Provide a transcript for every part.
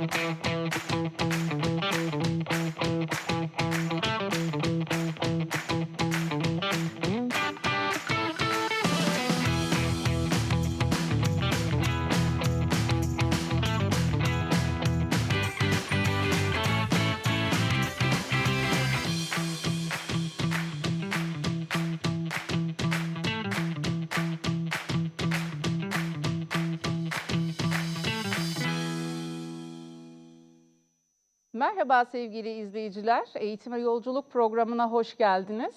Thank you. Merhaba sevgili izleyiciler. Eğitime Yolculuk programına hoş geldiniz.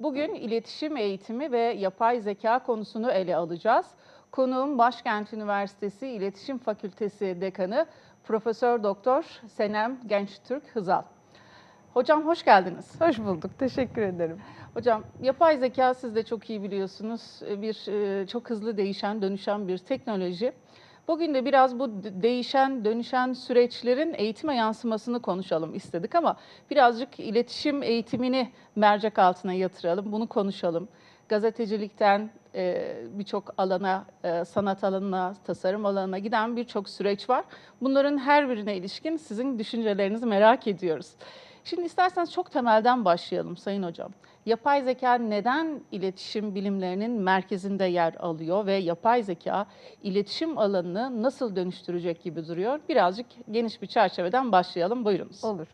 Bugün iletişim eğitimi ve yapay zeka konusunu ele alacağız. Konuğum Başkent Üniversitesi İletişim Fakültesi Dekanı Profesör Doktor Senem Gençtürk Hızal. Hocam hoş geldiniz. Hoş bulduk. Teşekkür ederim. Hocam yapay zeka siz de çok iyi biliyorsunuz. Bir e, çok hızlı değişen, dönüşen bir teknoloji. Bugün de biraz bu değişen, dönüşen süreçlerin eğitime yansımasını konuşalım istedik ama birazcık iletişim eğitimini mercek altına yatıralım, bunu konuşalım. Gazetecilikten e, birçok alana, e, sanat alanına, tasarım alanına giden birçok süreç var. Bunların her birine ilişkin sizin düşüncelerinizi merak ediyoruz. Şimdi isterseniz çok temelden başlayalım Sayın Hocam. Yapay zeka neden iletişim bilimlerinin merkezinde yer alıyor ve yapay zeka iletişim alanını nasıl dönüştürecek gibi duruyor? Birazcık geniş bir çerçeveden başlayalım. Buyurunuz. Olur.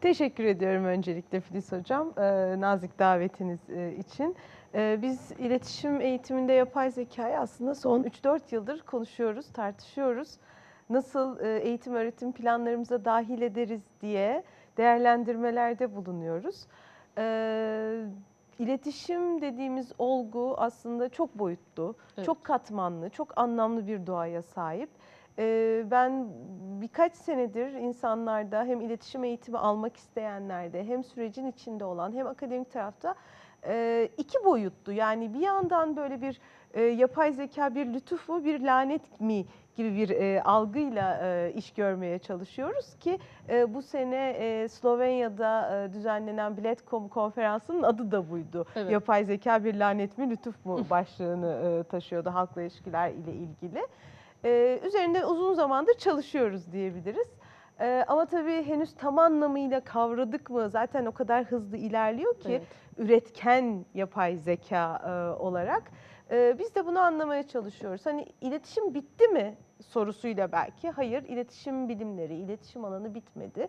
Teşekkür ediyorum öncelikle Filiz Hocam e, nazik davetiniz e, için. E, biz iletişim eğitiminde yapay zekayı aslında son 3-4 yıldır konuşuyoruz, tartışıyoruz. Nasıl eğitim öğretim planlarımıza dahil ederiz diye değerlendirmelerde bulunuyoruz. E, İletişim dediğimiz olgu aslında çok boyutlu, Evet. çok katmanlı, çok anlamlı bir doğaya sahip. Ee, Ben birkaç senedir insanlarda hem iletişim eğitimi almak isteyenlerde hem sürecin içinde olan hem akademik tarafta e, iki boyutlu yani bir yandan böyle bir e, yapay zeka bir lütuf mu bir lanet mi gibi bir e, algıyla e, iş görmeye çalışıyoruz ki e, bu sene e, Slovenya'da e, düzenlenen Biletcom konferansının adı da buydu. Evet. Yapay zeka bir lanet mi lütuf mu başlığını e, taşıyordu halkla ilişkiler ile ilgili. Ee, üzerinde uzun zamandır çalışıyoruz diyebiliriz. Ee, ama tabii henüz tam anlamıyla kavradık mı? Zaten o kadar hızlı ilerliyor ki Evet. üretken yapay zeka e, olarak. Ee, biz de bunu anlamaya çalışıyoruz. Hani iletişim bitti mi sorusuyla belki. Hayır, iletişim bilimleri, iletişim alanı bitmedi.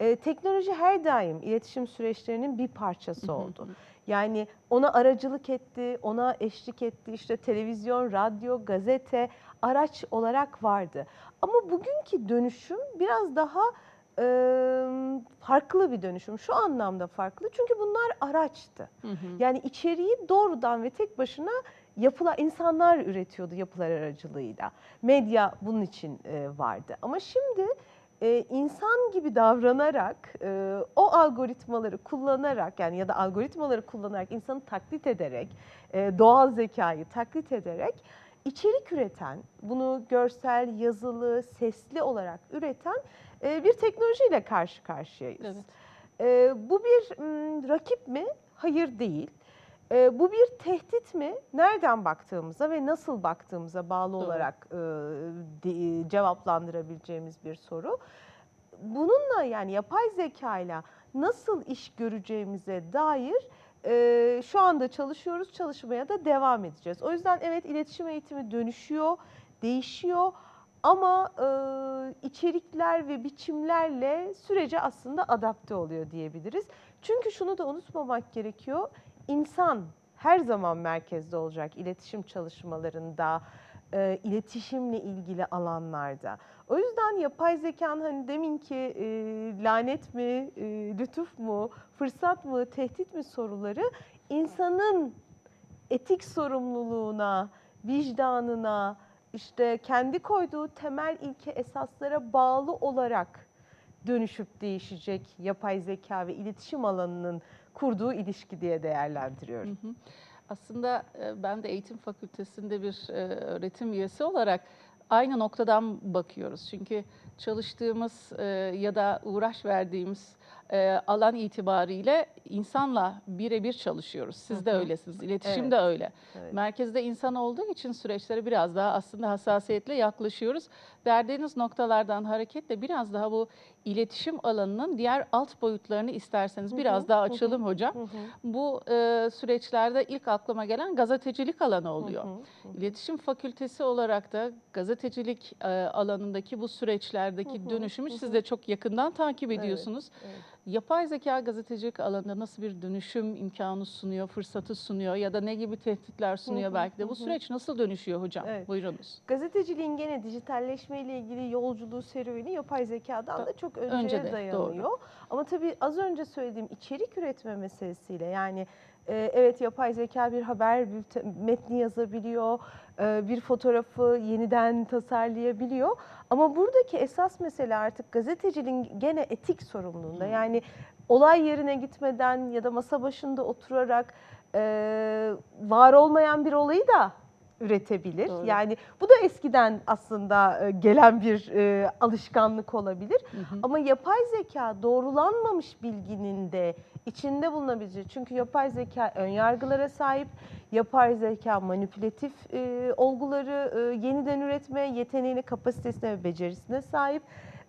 Ee, teknoloji her daim iletişim süreçlerinin bir parçası oldu. Yani ona aracılık etti, ona eşlik etti. İşte televizyon, radyo, gazete araç olarak vardı. Ama bugünkü dönüşüm biraz daha e, farklı bir dönüşüm. Şu anlamda farklı çünkü bunlar araçtı. Hı hı. Yani içeriği doğrudan ve tek başına yapılar, insanlar üretiyordu yapılar aracılığıyla. Medya bunun için e, vardı. Ama şimdi e, insan gibi davranarak, e, o algoritmaları kullanarak yani ya da algoritmaları kullanarak, insanı taklit ederek, e, doğal zekayı taklit ederek içerik üreten, bunu görsel, yazılı, sesli olarak üreten e, bir teknolojiyle karşı karşıyayız. Evet. Ee, bu bir m, rakip mi? Hayır değil. Ee, bu bir tehdit mi? Nereden baktığımıza ve nasıl baktığımıza bağlı Doğru. olarak e, de- cevaplandırabileceğimiz bir soru. Bununla yani yapay zekayla nasıl iş göreceğimize dair e, şu anda çalışıyoruz, çalışmaya da devam edeceğiz. O yüzden evet iletişim eğitimi dönüşüyor, değişiyor ama e, içerikler ve biçimlerle sürece aslında adapte oluyor diyebiliriz. Çünkü şunu da unutmamak gerekiyor. İnsan her zaman merkezde olacak iletişim çalışmalarında, e, iletişimle ilgili alanlarda. O yüzden yapay zekanın hani deminki e, lanet mi, e, lütuf mu, fırsat mı, tehdit mi soruları insanın etik sorumluluğuna, vicdanına, işte kendi koyduğu temel ilke esaslara bağlı olarak dönüşüp değişecek yapay zeka ve iletişim alanının kurduğu ilişki diye değerlendiriyorum. Hı hı. Aslında e, ben de eğitim fakültesinde bir e, öğretim üyesi olarak aynı noktadan bakıyoruz. Çünkü çalıştığımız e, ya da uğraş verdiğimiz e, alan itibariyle insanla birebir çalışıyoruz. Siz de Hı hı. öylesiniz, iletişim Evet. de öyle. Evet. Merkezde insan olduğu için süreçlere biraz daha aslında hassasiyetle yaklaşıyoruz. Verdiğiniz noktalardan hareketle biraz daha bu iletişim alanının diğer alt boyutlarını isterseniz Hı biraz hı, daha hı hı, açalım hocam. Hı hı, Bu e, süreçlerde ilk aklıma gelen gazetecilik alanı oluyor. hı hı, hı. İletişim Fakültesi olarak da gazetecilik e, alanındaki bu süreçlerdeki Hı hı, dönüşümü hı siz hı. de çok yakından takip Evet, ediyorsunuz. evet. Yapay zeka gazetecilik alanında nasıl bir dönüşüm imkanı sunuyor, fırsatı sunuyor ya da ne gibi tehditler sunuyor hı, belki de. hı Bu hı. süreç nasıl dönüşüyor hocam? Evet. Buyurunuz. Gazeteciliğin gene dijitalleşme ile ilgili yolculuğu serüveni yapay zekadan Da- çok önceye önce de, dayanıyor. Ama tabii az önce söylediğim içerik üretme meselesiyle yani e, evet yapay zeka bir haber metni yazabiliyor, e, bir fotoğrafı yeniden tasarlayabiliyor. Ama buradaki esas mesele artık gazeteciliğin gene etik sorumluluğunda. Yani olay yerine gitmeden ya da masa başında oturarak e, var olmayan bir olayı da üretebilir. Doğru. Yani bu da eskiden aslında e, gelen bir e, alışkanlık olabilir. Hı hı. Ama yapay zeka doğrulanmamış bilginin de içinde bulunabilecek. Çünkü yapay zeka ön yargılara sahip, yapay zeka manipülatif e, olguları e, yeniden üretme yeteneğine, kapasitesine ve becerisine sahip.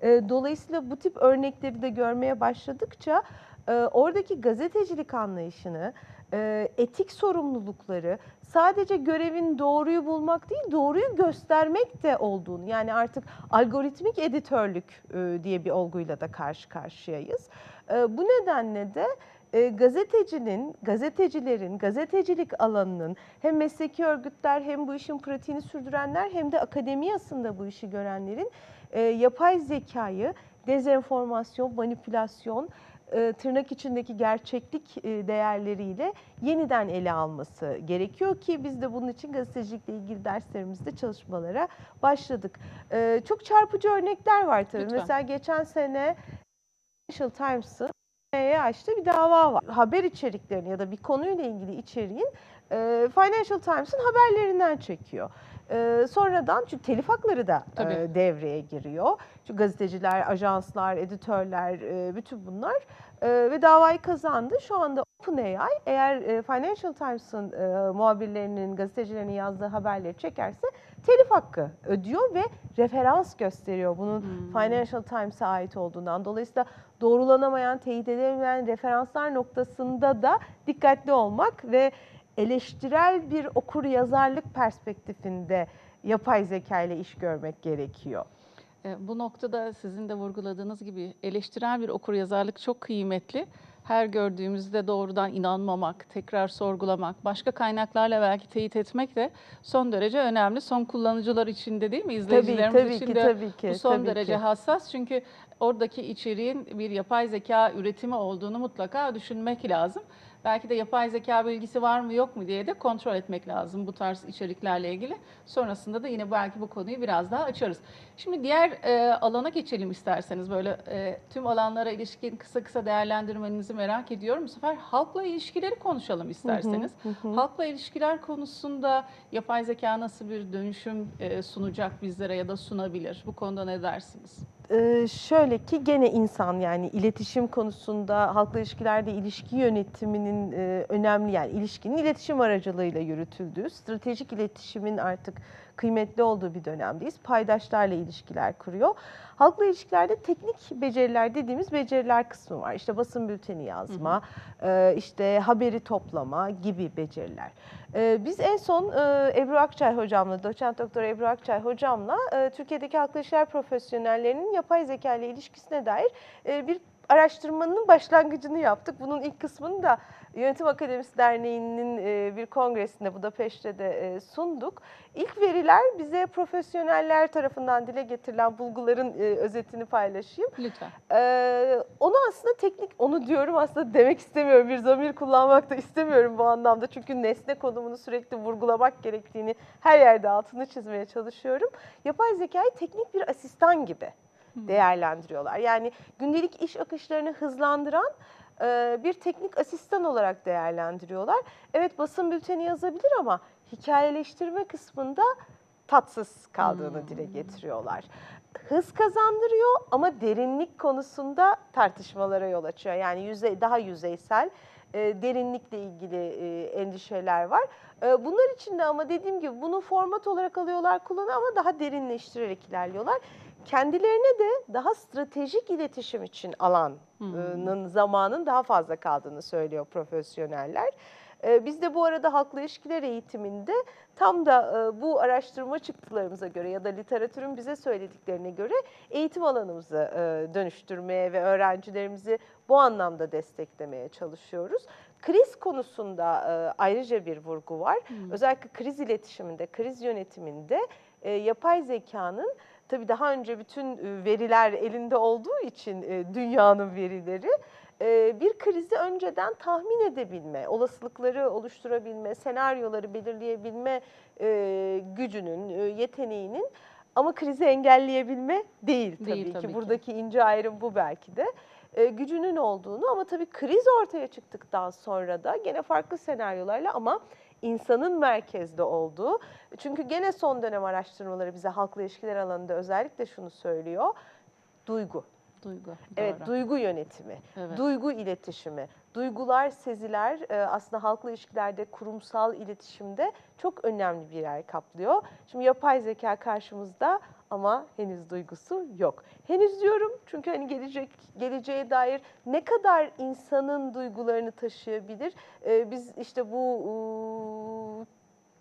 E, dolayısıyla bu tip örnekleri de görmeye başladıkça e, oradaki gazetecilik anlayışını, e, etik sorumlulukları sadece görevin doğruyu bulmak değil, doğruyu göstermek de olduğunu yani artık algoritmik editörlük e, diye bir olguyla da karşı karşıyayız. Bu nedenle de gazetecinin, gazetecilerin, gazetecilik alanının hem mesleki örgütler hem bu işin pratiğini sürdürenler hem de akademiyasında bu işi görenlerin e, yapay zekayı dezenformasyon, manipülasyon, e, tırnak içindeki gerçeklik e, değerleriyle yeniden ele alması gerekiyor ki biz de bunun için gazetecilikle ilgili derslerimizde çalışmalara başladık. E, Çok çarpıcı örnekler var tabii. Lütfen. Mesela geçen sene Financial Times'ın Açtığı bir dava var. Haber içeriklerini ya da bir konuyla ilgili içeriğin e, Financial Times'ın haberlerinden çekiyor. E, sonradan çünkü telif hakları da e, devreye giriyor. Çünkü gazeteciler, ajanslar, editörler, e, bütün bunlar e, ve davayı kazandı. Şu anda OpenAI eğer e, Financial Times'ın e, muhabirlerinin, gazetecilerinin yazdığı haberleri çekerse telif hakkı ödüyor ve referans gösteriyor bunun Hmm. Financial Times'a ait olduğundan. Dolayısıyla doğrulanamayan, teyit edilemeyen referanslar noktasında da dikkatli olmak ve eleştirel bir okur yazarlık perspektifinde yapay zeka ile iş görmek gerekiyor. E, Bu noktada sizin de vurguladığınız gibi eleştirel bir okuryazarlık çok kıymetli. Her gördüğümüzde doğrudan inanmamak, tekrar sorgulamak, başka kaynaklarla belki teyit etmek de son derece önemli. Son kullanıcılar için de değil mi? Tabii İzleyicilerimiz tabii için ki de tabii ki. bu son tabii derece ki. hassas. Çünkü oradaki içeriğin bir yapay zeka üretimi olduğunu mutlaka düşünmek lazım. Belki de yapay zeka bilgisi var mı yok mu diye de kontrol etmek lazım bu tarz içeriklerle ilgili. Sonrasında da yine belki bu konuyu biraz daha açarız. Şimdi diğer e, alana geçelim isterseniz böyle e, tüm alanlara ilişkin kısa kısa değerlendirmenizi merak ediyorum. Bu sefer halkla ilişkileri konuşalım isterseniz. Hı hı. Halkla ilişkiler konusunda yapay zeka nasıl bir dönüşüm e, sunacak bizlere ya da sunabilir? Bu konuda ne dersiniz? Ee, şöyle ki gene insan yani iletişim konusunda halkla ilişkilerde ilişki yönetiminin e, önemli yani ilişkinin iletişim aracılığıyla yürütüldüğü, stratejik iletişimin artık kıymetli olduğu bir dönemdeyiz. Paydaşlarla ilişkiler kuruyor. Halkla ilişkilerde teknik beceriler dediğimiz beceriler kısmı var. İşte basın bülteni yazma, e, işte haberi toplama gibi beceriler. E, Biz en son e, Ebru Akçay hocamla, doçent doktor Ebru Akçay hocamla e, Türkiye'deki halkla ilişkiler profesyonellerinin yapay zeka ile ilişkisine dair e, bir araştırmanın başlangıcını yaptık. Bunun ilk kısmını da Yönetim Akademisi Derneği'nin e, bir kongresinde Budapeşte de e, sunduk. İlk veriler bize profesyoneller tarafından dile getirilen bulguların e, özetini paylaşayım. Lütfen. Onu aslında teknik, onu diyorum aslında demek istemiyorum. Bir zamir kullanmak da istemiyorum bu anlamda. Çünkü nesne konumunu sürekli vurgulamak gerektiğini her yerde altını çizmeye çalışıyorum. Yapay zekayı teknik bir asistan gibi değerlendiriyorlar. Yani gündelik iş akışlarını hızlandıran bir teknik asistan olarak değerlendiriyorlar. Evet basın bülteni yazabilir ama hikayeleştirme kısmında tatsız kaldığını dile getiriyorlar. Hız kazandırıyor ama derinlik konusunda tartışmalara yol açıyor. Yani yüzey daha yüzeysel e, derinlikle ilgili e, endişeler var. E, bunlar için de ama dediğim gibi bunu format olarak alıyorlar, kullanıyor ama daha derinleştirerek ilerliyorlar. Kendilerine de daha stratejik iletişim için alanın zamanın daha fazla kaldığını söylüyor profesyoneller. E, Biz de bu arada halkla ilişkiler eğitiminde tam da e, bu araştırma çıktılarımıza göre ya da literatürün bize söylediklerine göre eğitim alanımızı e, dönüştürmeye ve öğrencilerimizi bu anlamda desteklemeye çalışıyoruz. Kriz konusunda e, ayrıca bir vurgu var. Özellikle kriz iletişiminde, kriz yönetiminde yapay zekanın tabii daha önce bütün e, veriler elinde olduğu için e, dünyanın verileri e, bir krizi önceden tahmin edebilme, olasılıkları oluşturabilme, senaryoları belirleyebilme gücünün, yeteneğinin ama krizi engelleyebilme değil tabii, Değil ki. tabii ki. Buradaki ince ayrım bu belki de. E, gücünün olduğunu ama tabii kriz ortaya çıktıktan sonra da gene farklı senaryolarla ama insanın merkezde olduğu. Çünkü gene son dönem araştırmaları bize halkla ilişkiler alanında özellikle şunu söylüyor. Duygu. Duygu. Evet, doğru. duygu yönetimi, Evet. duygu iletişimi. Duygular, seziler e, aslında halkla ilişkilerde, kurumsal iletişimde çok önemli bir yer kaplıyor. Şimdi yapay zeka karşımızda ama henüz duygusu yok. Henüz diyorum çünkü hani gelecek geleceğe dair ne kadar insanın duygularını taşıyabilir? E, biz işte bu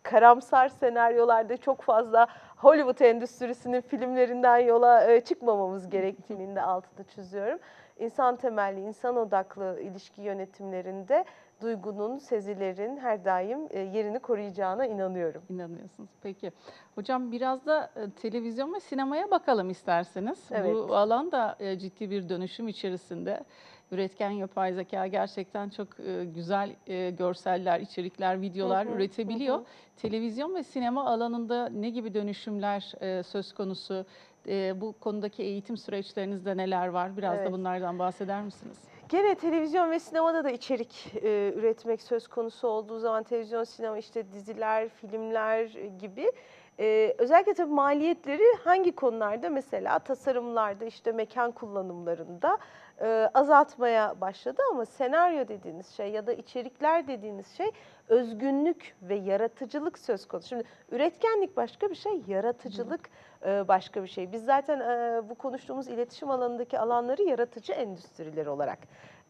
karamsar senaryolarda çok fazla Hollywood endüstrisinin filmlerinden yola e, çıkmamamız gerektiğinin de altını çiziyorum. İnsan temelli, insan odaklı ilişki yönetimlerinde duygunun, sezilerin her daim e, yerini koruyacağına inanıyorum. İnanıyorsunuz. Peki. Hocam biraz da e, televizyon ve sinemaya bakalım isterseniz. Evet. Bu alan da ciddi bir dönüşüm içerisinde. Üretken yapay zeka gerçekten çok e, güzel e, görseller, içerikler, videolar Hı hı, üretebiliyor. hı. Televizyon ve sinema alanında ne gibi dönüşümler e, söz konusu? E, bu konudaki eğitim süreçlerinizde neler var? Biraz Evet. da bunlardan bahseder misiniz? Gene televizyon ve sinemada da içerik e, üretmek söz konusu olduğu zaman televizyon, sinema işte diziler, filmler gibi e, özellikle tabii maliyetleri hangi konularda mesela tasarımlarda işte mekan kullanımlarında e, azaltmaya başladı ama senaryo dediğiniz şey ya da içerikler dediğiniz şey özgünlük ve yaratıcılık söz konusu. Şimdi üretkenlik başka bir şey, yaratıcılık e, başka bir şey. Biz zaten e, bu konuştuğumuz iletişim alanındaki alanları yaratıcı endüstriler olarak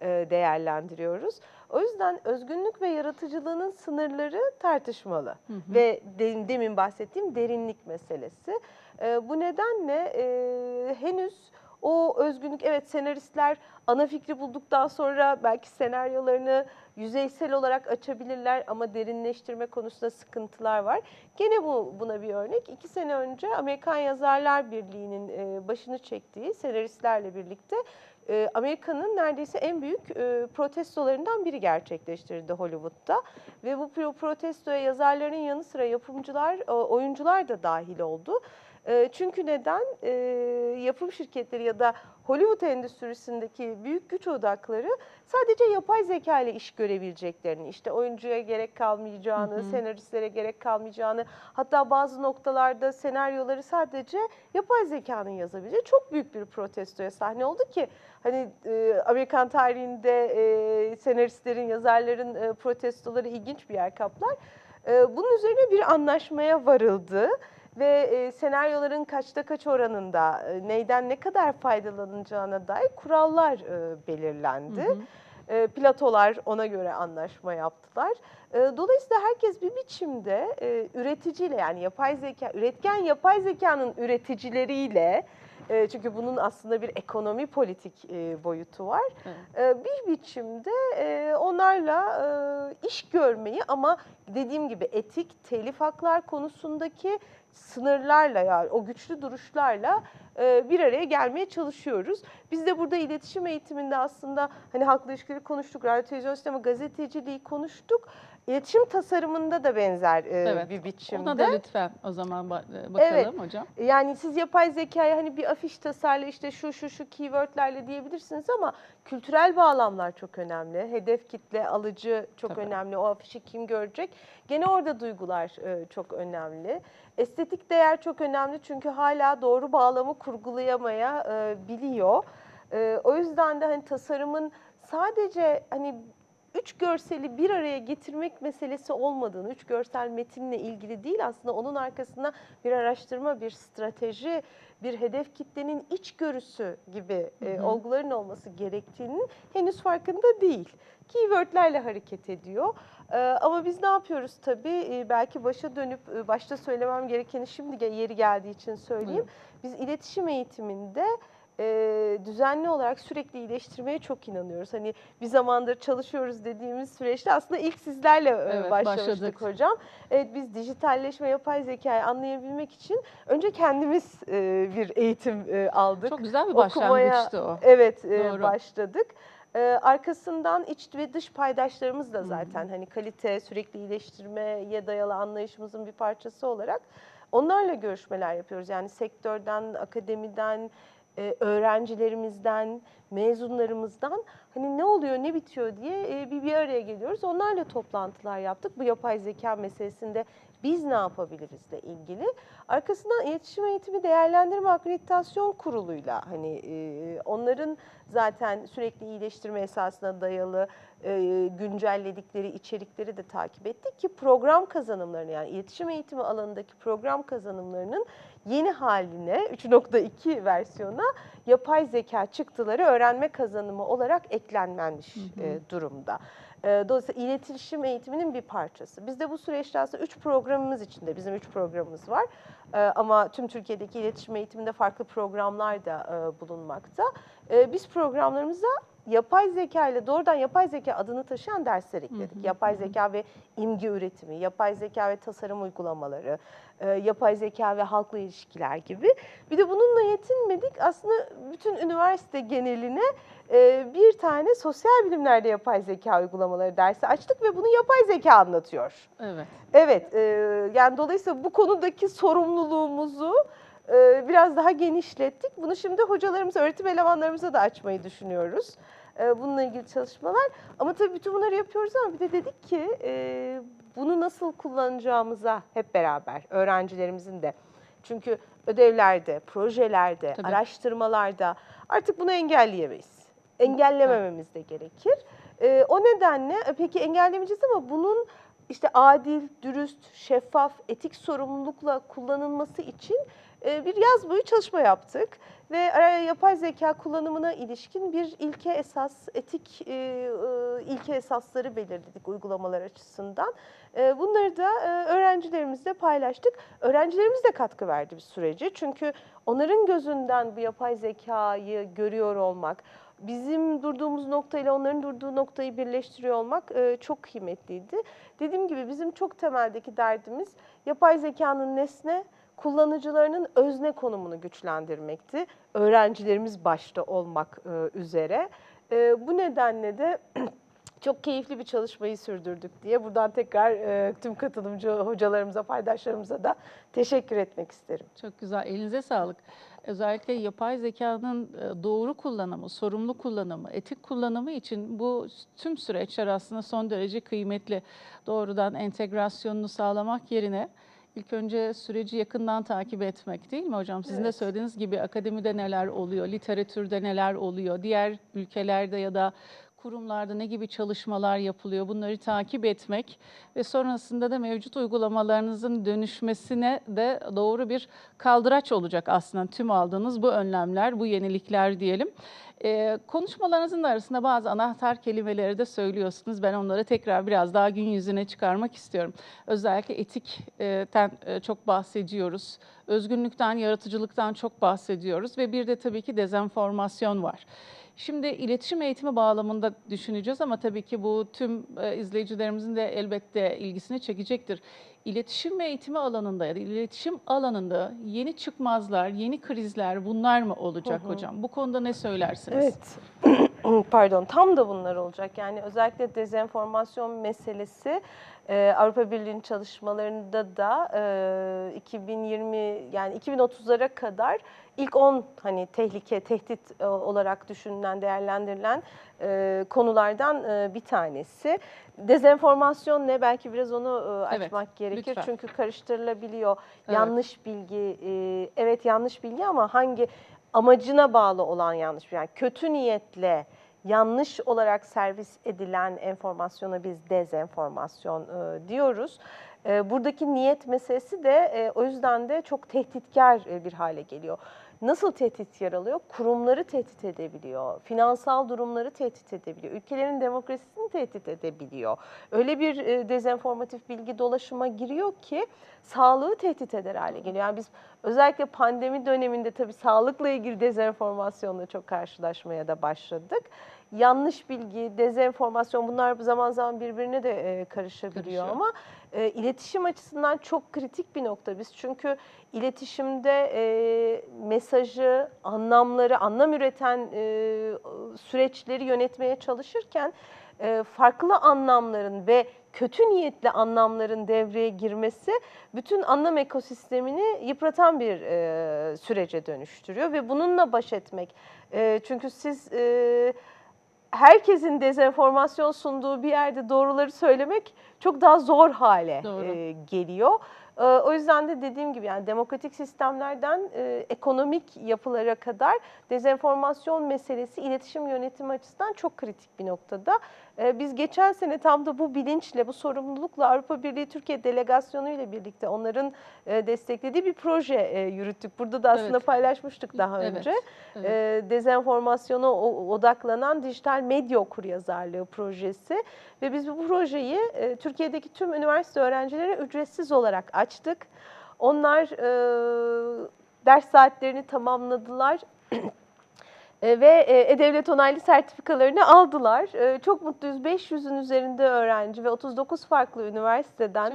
e, değerlendiriyoruz. O yüzden özgünlük ve yaratıcılığının sınırları tartışmalı ve de- demin bahsettiğim derinlik meselesi. E, bu nedenle e, henüz o özgünlük evet senaristler ana fikri bulduktan sonra belki senaryolarını yüzeysel olarak açabilirler ama derinleştirme konusunda sıkıntılar var. Gene bu buna bir örnek. İki sene önce Amerikan Yazarlar Birliği'nin e, başını çektiği senaristlerle birlikte e, Amerika'nın neredeyse en büyük e, protestolarından biri gerçekleştirildi Hollywood'da. Ve bu pro- protestoya yazarların yanı sıra yapımcılar, oyuncular da dahil oldu. E, Çünkü neden? E, Yapım şirketleri ya da Hollywood endüstrisindeki büyük güç odakları sadece yapay zeka ile iş görebileceklerini, işte oyuncuya gerek kalmayacağını, Hı hı. senaristlere gerek kalmayacağını, hatta bazı noktalarda senaryoları sadece yapay zekanın yazabileceği çok büyük bir protestoya sahne oldu ki hani e, Amerikan tarihinde e, senaristlerin, yazarların e, protestoları ilginç bir yer kaplar. E, bunun üzerine bir anlaşmaya varıldı ve e, senaryoların kaçta kaç oranında e, neyden ne kadar faydalanacağına dair kurallar e, belirlendi. Hı hı. E, platolar ona göre anlaşma yaptılar. E, dolayısıyla herkes bir biçimde e, üreticiyle yani yapay zeka, üretken yapay zekanın üreticileriyle e, çünkü bunun aslında bir ekonomi politik e, boyutu var. E, bir biçimde e, onlarla e, iş görmeyi ama dediğim gibi etik, telif haklar konusundaki sınırlarla yani o güçlü duruşlarla e, bir araya gelmeye çalışıyoruz. Biz de burada iletişim eğitiminde aslında hani halkla ilişkileri konuştuk, radyo, televizyon, sinema, gazeteciliği konuştuk. İletişim tasarımında da benzer e, Evet. bir biçimde. Ona da lütfen o zaman e, bakalım Evet. hocam. Yani siz yapay zekaya hani bir afiş tasarla işte şu şu şu keywordlerle diyebilirsiniz ama kültürel bağlamlar çok önemli. Hedef kitle, alıcı çok Tabii. önemli. O afişi kim görecek? Gene orada duygular e, çok önemli. Estetik değer çok önemli çünkü hala doğru bağlamı kurgulayamaya e, biliyor. E, o yüzden de hani tasarımın sadece hani üç görseli bir araya getirmek meselesi olmadığını, üç görsel metinle ilgili değil aslında onun arkasında bir araştırma, bir strateji, bir hedef kitlenin içgörüsü gibi e, Hı hı. olguların olması gerektiğinin henüz farkında değil. Keywordlerle hareket ediyor. Ee, ama biz ne yapıyoruz tabii? Ee, belki başa dönüp e, başta söylemem gerekeni şimdi yeri geldiği için söyleyeyim. Buyurun. Biz iletişim eğitiminde e, düzenli olarak sürekli iyileştirmeye çok inanıyoruz. Hani bir zamandır çalışıyoruz dediğimiz süreçte aslında ilk sizlerle e, Evet, başlamıştık başladık. hocam. Evet biz dijitalleşme, yapay zekayı anlayabilmek için önce kendimiz e, bir eğitim e, aldık. Çok güzel bir Okumaya- başlangıçtı o. Evet e, başladık. E, arkasından iç ve dış paydaşlarımız da hı. zaten hani kalite, sürekli iyileştirmeye dayalı anlayışımızın bir parçası olarak onlarla görüşmeler yapıyoruz. Yani sektörden, akademiden, e, öğrencilerimizden, mezunlarımızdan hani ne oluyor, ne bitiyor diye e, bir bir araya geliyoruz. Onlarla toplantılar yaptık. Bu yapay zeka meselesinde biz ne yapabilirizle ilgili. Arkasından iletişim eğitimi değerlendirme akreditasyon kuruluyla hani e, onların zaten sürekli iyileştirme esasına dayalı e, güncelledikleri içerikleri de takip ettik ki program kazanımlarını yani iletişim eğitimi alanındaki program kazanımlarının yeni haline 3.2 versiyona yapay zeka çıktıları öğrenme kazanımı olarak eklenmiş Hı hı. e, durumda. E, Dolayısıyla iletişim eğitiminin bir parçası. Biz de bu süreçte aslında 3 programımız içinde, bizim 3 programımız var. E, Ama tüm Türkiye'deki iletişim eğitiminde farklı programlar da e, bulunmakta. E, Biz programlarımıza yapay zeka ile doğrudan yapay zeka adını taşıyan dersler ekledik. Hı hı, Yapay zeka ve imge üretimi, yapay zeka ve tasarım uygulamaları, e, yapay zeka ve halkla ilişkiler gibi. Bir de bununla yetinmedik. Aslında bütün üniversite geneline e, bir tane sosyal bilimlerde yapay zeka uygulamaları dersi açtık ve bunu yapay zeka anlatıyor. Evet. Evet, e, yani dolayısıyla bu konudaki sorumluluğumuzu e, biraz daha genişlettik. Bunu şimdi hocalarımıza, öğretim elemanlarımıza da açmayı düşünüyoruz. E, bununla ilgili çalışmalar. Ama tabii bütün bunları yapıyoruz ama bir de dedik ki e, bunu nasıl kullanacağımıza hep beraber öğrencilerimizin de. Çünkü ödevlerde, projelerde, Tabii. araştırmalarda artık bunu engelleyemeyiz. Engellemememiz de gerekir. E, o nedenle peki engellemeyeceğiz ama bunun işte adil, dürüst, şeffaf, etik sorumlulukla kullanılması için bir yaz boyu çalışma yaptık ve yapay zeka kullanımına ilişkin bir ilke esas, etik e, e, ilke esasları belirledik uygulamalar açısından. E, Bunları da e, öğrencilerimizle paylaştık. Öğrencilerimiz de katkı verdi bir sürece çünkü onların gözünden bu yapay zekayı görüyor olmak, bizim durduğumuz noktayla onların durduğu noktayı birleştiriyor olmak e, çok kıymetliydi. Dediğim gibi bizim çok temeldeki derdimiz yapay zekanın nesne, kullanıcılarının özne konumunu güçlendirmekti. Öğrencilerimiz başta olmak e, üzere. E, bu nedenle de çok keyifli bir çalışmayı sürdürdük diye buradan tekrar e, tüm katılımcı hocalarımıza, paydaşlarımıza da teşekkür etmek isterim. Çok güzel. Elinize sağlık. Özellikle yapay zekanın doğru kullanımı, sorumlu kullanımı, etik kullanımı için bu tüm süreçler aslında son derece kıymetli. Doğrudan entegrasyonunu sağlamak yerine ilk önce süreci yakından takip etmek değil mi hocam? Sizin de Evet. söylediğiniz gibi akademide neler oluyor, literatürde neler oluyor, diğer ülkelerde ya da kurumlarda ne gibi çalışmalar yapılıyor bunları takip etmek ve sonrasında da mevcut uygulamalarınızın dönüşmesine de doğru bir kaldıraç olacak aslında tüm aldığınız bu önlemler, bu yenilikler diyelim. Ee, konuşmalarınızın da arasında bazı anahtar kelimeleri de söylüyorsunuz. Ben onları tekrar biraz daha gün yüzüne çıkarmak istiyorum. Özellikle etikten e, çok bahsediyoruz. Özgünlükten, yaratıcılıktan çok bahsediyoruz ve bir de tabii ki dezenformasyon var. Şimdi iletişim eğitimi bağlamında düşüneceğiz ama tabii ki bu tüm e, izleyicilerimizin de elbette ilgisini çekecektir. İletişim eğitimi alanında ya da iletişim alanında yeni çıkmazlar, yeni krizler bunlar mı olacak Hı hı. hocam? Bu konuda ne söylersiniz? Evet. Pardon tam da bunlar olacak. Yani özellikle dezenformasyon meselesi e, Avrupa Birliği'nin çalışmalarında da e, 2020 yani 2030'lara kadar ilk 10 hani tehlike, tehdit e, olarak düşünülen, değerlendirilen e, konulardan e, bir tanesi. Dezenformasyon ne? Belki biraz onu e, Evet, açmak gerekir. lütfen. Çünkü karıştırılabiliyor. Evet. Yanlış bilgi, e, evet yanlış bilgi ama hangi amacına bağlı olan yanlış. Yani kötü niyetle yanlış olarak servis edilen enformasyona biz dezenformasyon e, diyoruz. E, buradaki niyet meselesi de e, o yüzden de çok tehditkar e, bir hale geliyor. Nasıl tehdit yaralıyor? Kurumları tehdit edebiliyor, finansal durumları tehdit edebiliyor, ülkelerin demokrasisini tehdit edebiliyor. Öyle bir e, dezenformatif bilgi dolaşıma giriyor ki sağlığı tehdit eder hale geliyor. Yani biz özellikle pandemi döneminde tabii sağlıkla ilgili dezenformasyonla çok karşılaşmaya da başladık. Yanlış bilgi, dezenformasyon bunlar zaman zaman birbirine de e, karışabiliyor Karışıyor. ama e, iletişim açısından çok kritik bir nokta biz. Çünkü iletişimde e, mesajı, anlamları, anlam üreten e, süreçleri yönetmeye çalışırken e, farklı anlamların ve kötü niyetli anlamların devreye girmesi bütün anlam ekosistemini yıpratan bir e, sürece dönüştürüyor ve bununla baş etmek. E, çünkü siz e, herkesin dezenformasyon sunduğu bir yerde doğruları söylemek çok daha zor hale Doğru. e, geliyor. E, o yüzden de dediğim gibi yani demokratik sistemlerden e, ekonomik yapılara kadar dezenformasyon meselesi iletişim yönetimi açısından çok kritik bir noktada. E, biz geçen sene tam da bu bilinçle, bu sorumlulukla Avrupa Birliği Türkiye delegasyonu ile birlikte onların e, desteklediği bir proje e, yürüttük. Burada da aslında Evet. paylaşmıştık daha Evet, önce. evet. E, dezenformasyona odaklanan dijital medya okuryazarlığı projesi ve biz bu projeyi e, Türkiye'deki tüm üniversite öğrencilerine ücretsiz olarak açtık. Onlar e, ders saatlerini tamamladılar. E, ve e, E-Devlet onaylı sertifikalarını aldılar. E, Çok mutluyuz. 500'ün üzerinde öğrenci ve 39 farklı üniversiteden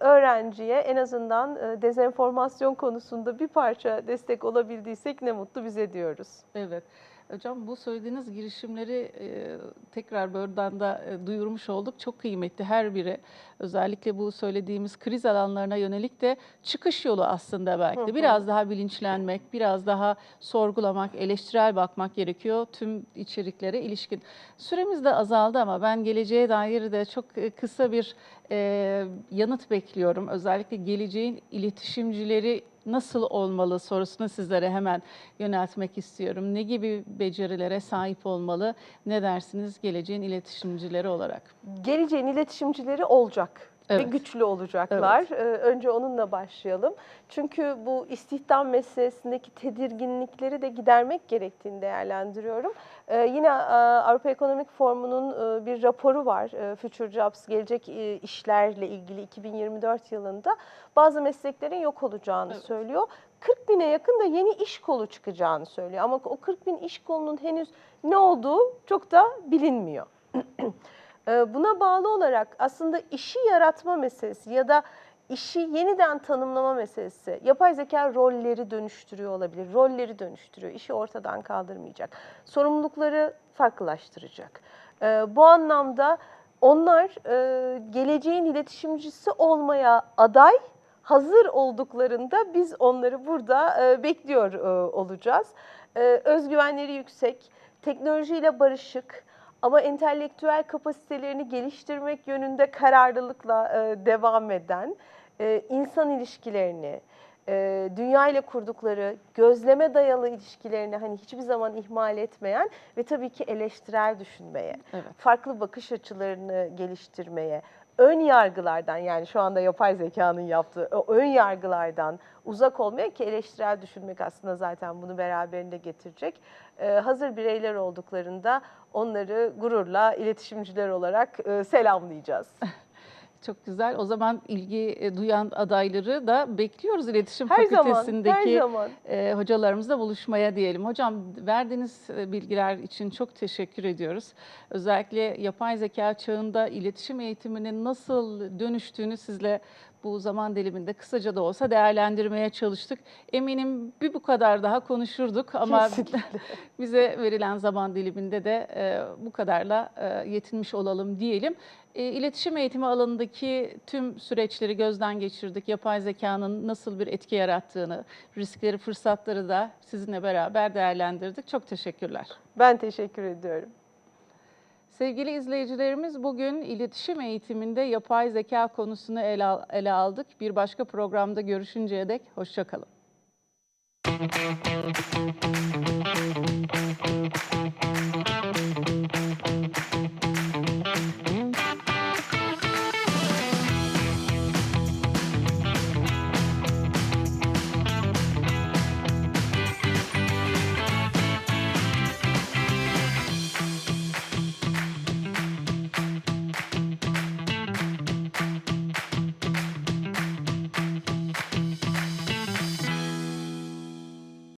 öğrenciye en azından dezenformasyon konusunda bir parça destek olabildiysek ne mutlu bize diyoruz. Evet. Hocam bu söylediğiniz girişimleri e, tekrar buradan da e, duyurmuş olduk. Çok kıymetli her biri. Özellikle bu söylediğimiz kriz alanlarına yönelik de çıkış yolu aslında belki de. Biraz daha bilinçlenmek, biraz daha sorgulamak, eleştirel bakmak gerekiyor tüm içeriklere ilişkin. Süremiz de azaldı ama ben geleceğe dair de çok kısa bir e, yanıt bekliyorum. Özellikle geleceğin iletişimcileri nasıl olmalı sorusunu sizlere hemen yöneltmek istiyorum. Ne gibi becerilere sahip olmalı? Ne dersiniz geleceğin iletişimcileri olarak? Geleceğin iletişimcileri olacak ve Evet. güçlü olacaklar. Ee, Önce onunla başlayalım. Çünkü bu istihdam meselesindeki tedirginlikleri de gidermek gerektiğini değerlendiriyorum. Ee, Yine e, Avrupa Ekonomik Forumu'nun e, bir raporu var. E, Future Jobs, gelecek işlerle ilgili 2024 yılında bazı mesleklerin yok olacağını Evet. söylüyor. 40 bine yakın da yeni iş kolu çıkacağını söylüyor. Ama o 40 bin iş kolunun henüz ne olduğu çok da bilinmiyor. Ee, Buna bağlı olarak aslında işi yaratma meselesi ya da işi yeniden tanımlama meselesi, yapay zeka rolleri dönüştürüyor olabilir, rolleri dönüştürüyor, işi ortadan kaldırmayacak, sorumlulukları farklılaştıracak. Ee, Bu anlamda onlar e, geleceğin iletişimcisi olmaya aday, hazır olduklarında biz onları burada e, bekliyor e, olacağız. E, Özgüvenleri yüksek, teknolojiyle barışık, ama entelektüel kapasitelerini geliştirmek yönünde kararlılıkla e, devam eden, e, insan ilişkilerini, e, dünya ile kurdukları gözleme dayalı ilişkilerini hani hiçbir zaman ihmal etmeyen ve tabii ki eleştirel düşünmeye, Evet. farklı bakış açılarını geliştirmeye, ön yargılardan yani şu anda yapay zekanın yaptığı o ön yargılardan uzak olmaya ki eleştirel düşünmek aslında zaten bunu beraberinde getirecek. Ee, hazır bireyler olduklarında onları gururla iletişimciler olarak e, selamlayacağız. Çok güzel. O zaman ilgi e, duyan adayları da bekliyoruz iletişim Her zaman, fakültesindeki her zaman. e, hocalarımızla buluşmaya diyelim. Hocam verdiğiniz e, bilgiler için çok teşekkür ediyoruz. Özellikle yapay zeka çağında iletişim eğitiminin nasıl dönüştüğünü sizle bu zaman diliminde kısaca da olsa değerlendirmeye çalıştık. Eminim bir bu kadar daha konuşurduk ama bize verilen zaman diliminde de e, bu kadarla e, yetinmiş olalım diyelim. E, İletişim eğitimi alanındaki tüm süreçleri gözden geçirdik. Yapay zekanın nasıl bir etki yarattığını, riskleri, fırsatları da sizinle beraber değerlendirdik. Çok teşekkürler. Ben teşekkür ediyorum. Sevgili izleyicilerimiz bugün iletişim eğitiminde yapay zeka konusunu ele, ele aldık. Bir başka programda görüşünceye dek hoşçakalın.